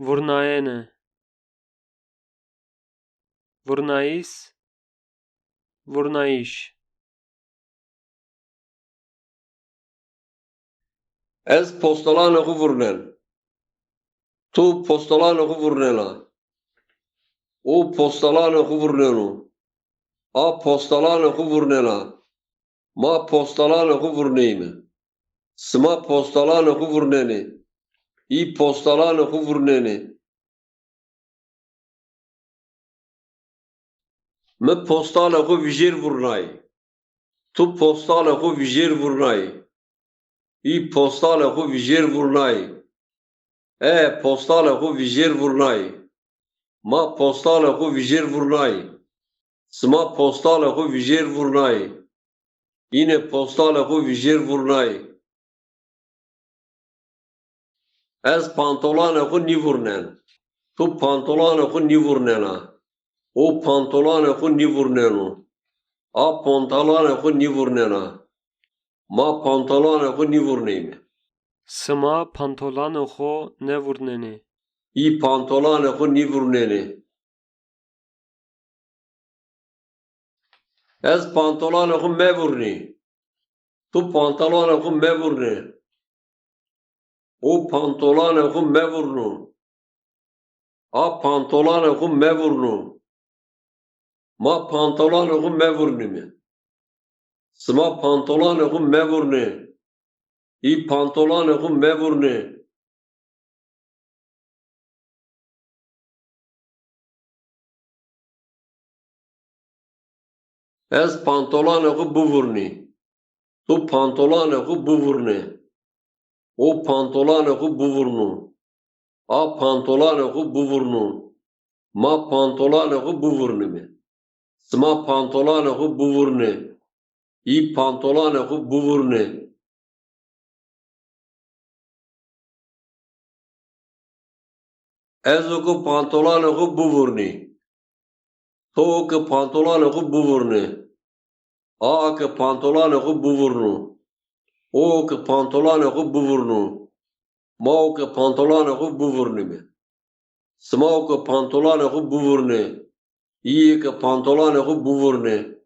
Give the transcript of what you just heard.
Vurnaene. Vurnais. Vurnaiş. Ez postalane vurnen. Tu postalane vurnela. O postalane vurnenu. A postalane vurnela. Ma postalane vurneyme. Sma postalane vurneni vurneni. I postalane xu vurneni. Me postale xu vijir vurnay. Tu postale xu vijir vurnay. I postale xu vijir vurnay. E postale xu vijir vurnay. Ma postale xu vijir vurnay. Sma postale xu vijir vurnay. Yine postale xu vijir vurnay. Ez pantolane xu nivurnen. Tu pantolane xu nivurnena. O pantolane xu nivurnenu. A pantalane xu nivurnena. Ma pantalane xu nivurneyme. Sıma pantolonu xo ne vurneni. I pantolane xu nivurneni. Ez pantolane xu mevurni. Tu pantolane xu mevurni. O pantolane xu mevurnu. A pantolane xu mevurnu. Ma pantolane xu mevurni mi? Sma pantolane xu mevurni. I pantolane xu mevurni. Ez pantolane xu buvurni. Tu pantolane xu buvurni. O pantolane xu buvurnu. A pantolane xu buvurnu. Ma pantolane xu buvurni mi? Sma pantolane xu buvurni. I pantolane xu buvurni. Ez oku pantolane xu buvurni. To oku pantolane xu buvurni. A oku pantolane xu buvurnu. O oku pantolane xu buvurnu. Ma oku pantolane xu buvurni mi? Sma oku pantolane xu buvurni. I oku pantolane xu buvurni.